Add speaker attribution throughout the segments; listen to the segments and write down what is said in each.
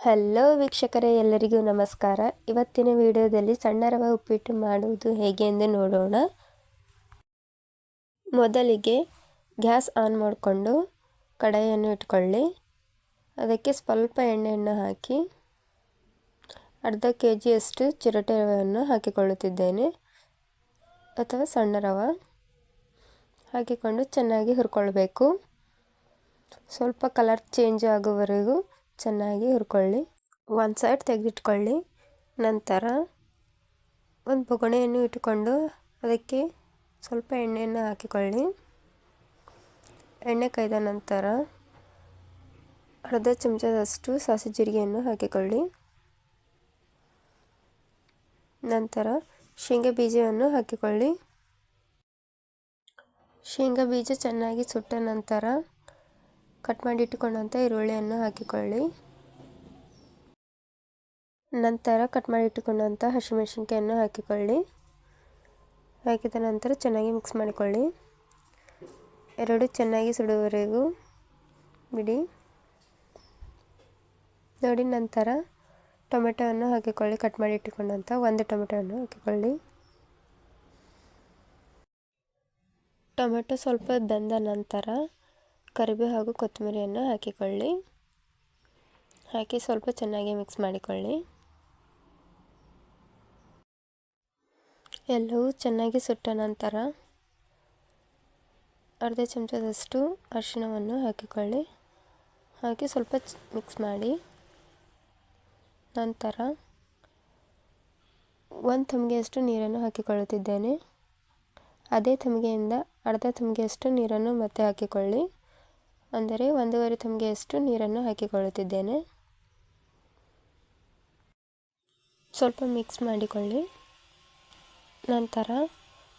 Speaker 1: Hello ವೀಕ್ಷಕರೇ, ಎಲ್ಲರಿಗೂ ನಮಸ್ಕಾರ. ಇವತ್ತಿನ ವಿಡಿಯೋದಲ್ಲಿ ಸಣ್ಣ ರವೆ ಉಪ್ಪಿಟ್ಟು ಮಾಡುವುದು ಹೇಗೆ ಎಂದು ನೋಡೋಣ. ಮೊದಲಿಗೆ ಗ್ಯಾಸ್ ಆನ್ ಮಾಡಿಕೊಂಡು ಕಡಾಯಿಯನ್ನು ಇಟ್ಕೊಳ್ಳಿ. ಅದಕ್ಕೆ ಸ್ವಲ್ಪ ಎಣ್ಣೆಯನ್ನು ಹಾಕಿ ಅರ್ಧ ಕೆ ಜಿಯಷ್ಟು ಚಿರಟೆ ರವೆಯನ್ನು ಹಾಕಿಕೊಳ್ಳುತ್ತಿದ್ದೇನೆ. ಅಥವಾ ಸಣ್ಣ ರವೆ ಹಾಕಿಕೊಂಡು ಚೆನ್ನಾಗಿ ಹುರ್ಕೊಳ್ಬೇಕು. ಸ್ವಲ್ಪ ಕಲರ್ ಚೇಂಜ್ ಆಗುವವರೆಗೂ ಚೆನ್ನಾಗಿ ಹುರ್ಕೊಳ್ಳಿ. ಒಂದು ಸೈಡ್ ತೆಗೆದಿಟ್ಕೊಳ್ಳಿ. ನಂತರ ಒಂದು ಬೊಗಣೆಯನ್ನು ಇಟ್ಟುಕೊಂಡು ಅದಕ್ಕೆ ಸ್ವಲ್ಪ ಎಣ್ಣೆಯನ್ನು ಹಾಕಿಕೊಳ್ಳಿ. ಎಣ್ಣೆ ಕಾಯ್ದ ನಂತರ ಅರ್ಧ ಚಮಚದಷ್ಟು ಸಾಸಿ ಜೀರಿಗೆಯನ್ನು ಹಾಕಿಕೊಳ್ಳಿ. ನಂತರ ಶೇಂಗಾ ಬೀಜವನ್ನು ಹಾಕಿಕೊಳ್ಳಿ. ಶೇಂಗಾ ಬೀಜ ಚೆನ್ನಾಗಿ ಸುಟ್ಟ ನಂತರ ಕಟ್ ಮಾಡಿ ಇಟ್ಟುಕೊಂಡಂಥ ಈರುಳ್ಳಿಯನ್ನು ಹಾಕಿಕೊಳ್ಳಿ. ನಂತರ ಕಟ್ ಮಾಡಿ ಇಟ್ಟುಕೊಂಡಂಥ ಹಸಿಮೆಣಸಿನ್ಕಾಯನ್ನು ಹಾಕಿಕೊಳ್ಳಿ. ಹಾಕಿದ ನಂತರ ಚೆನ್ನಾಗಿ ಮಿಕ್ಸ್ ಮಾಡಿಕೊಳ್ಳಿ. ಎರಡು ಚೆನ್ನಾಗಿ ಸುಡುವವರೆಗೂ ಬಿಡಿ. ನೋಡಿ ನಂತರ ಟೊಮೆಟೊವನ್ನು ಹಾಕಿಕೊಳ್ಳಿ. ಕಟ್ ಮಾಡಿ ಇಟ್ಟುಕೊಂಡಂಥ ಒಂದು ಟೊಮೆಟೊವನ್ನು ಹಾಕಿಕೊಳ್ಳಿ. ಟೊಮೆಟೊ ಸ್ವಲ್ಪ ಬೆಂದ ನಂತರ ಕರಿಬೇವು ಹಾಗೂ ಕೊತ್ತಂಬರಿಯನ್ನು ಹಾಕಿಕೊಳ್ಳಿ. ಹಾಕಿ ಸ್ವಲ್ಪ ಚೆನ್ನಾಗಿ ಮಿಕ್ಸ್ ಮಾಡಿಕೊಳ್ಳಿ. ಎಲ್ಲವೂ ಚೆನ್ನಾಗಿ ಸುಟ್ಟ ನಂತರ ಅರ್ಧ ಚಮಚದಷ್ಟು ಅರಿಶಿಣವನ್ನು ಹಾಕಿಕೊಳ್ಳಿ. ಹಾಕಿ ಸ್ವಲ್ಪ ಮಿಕ್ಸ್ ಮಾಡಿ. ನಂತರ ಒಂದು ತಮಗೆಯಷ್ಟು ನೀರನ್ನು ಹಾಕಿಕೊಳ್ಳುತ್ತಿದ್ದೇನೆ. ಅದೇ ತಮಗೆಯಿಂದ ಅರ್ಧ ತಮಗೆಯಷ್ಟು ನೀರನ್ನು ಮತ್ತೆ ಹಾಕಿಕೊಳ್ಳಿ. ಅಂದರೆ ಒಂದೂವರೆ ತಮಗೆಯಷ್ಟು ನೀರನ್ನು ಹಾಕಿಕೊಳ್ಳುತ್ತಿದ್ದೇನೆ. ಸ್ವಲ್ಪ ಮಿಕ್ಸ್ ಮಾಡಿಕೊಳ್ಳಿ. ನಂತರ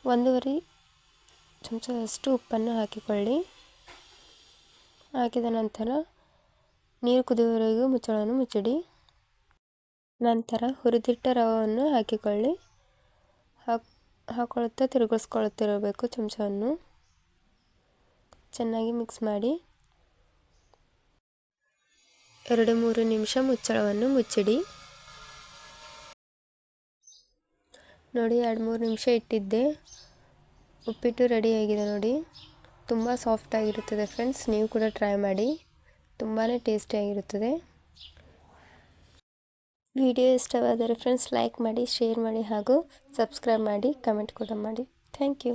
Speaker 1: ಒಂದೂವರೆ ಚಮಚದಷ್ಟು ಉಪ್ಪನ್ನು ಹಾಕಿಕೊಳ್ಳಿ. ಹಾಕಿದ ನಂತರ ನೀರು ಕುದಿಯುವವರೆಗೂ ಮುಚ್ಚಳವನ್ನು ಮುಚ್ಚಿಡಿ. ನಂತರ ಹುರಿದಿಟ್ಟ ರವವನ್ನು ಹಾಕಿಕೊಳ್ಳಿ. ಹಾಕ್, ಹಾಕೊಳ್ಳುತ್ತಾ ತಿರುಗಿಸ್ಕೊಳ್ಳುತ್ತಿರಬೇಕು ಚಮಚವನ್ನು. ಚೆನ್ನಾಗಿ ಮಿಕ್ಸ್ ಮಾಡಿ. ಎರಡು ಮೂರು ನಿಮಿಷ ಮುಚ್ಚಳವನ್ನು ಮುಚ್ಚಿಡಿ. ನೋಡಿ, ಎರಡು ಮೂರು ನಿಮಿಷ ಇಟ್ಟಿದ್ದೆ. ಉಪ್ಪಿಟ್ಟು ರೆಡಿಯಾಗಿದೆ ನೋಡಿ. ತುಂಬ ಸಾಫ್ಟಾಗಿರುತ್ತದೆ ಫ್ರೆಂಡ್ಸ್ ನೀವು ಕೂಡ ಟ್ರೈ ಮಾಡಿ. ತುಂಬಾ ಟೇಸ್ಟಿಯಾಗಿರುತ್ತದೆ ವಿಡಿಯೋ ಇಷ್ಟವಾದರೆ ಫ್ರೆಂಡ್ಸ್ ಲೈಕ್ ಮಾಡಿ ಶೇರ್ ಮಾಡಿ ಹಾಗೂ ಸಬ್ಸ್ಕ್ರೈಬ್ ಮಾಡಿ ಕಮೆಂಟ್ ಕೂಡ ಮಾಡಿ. Thank you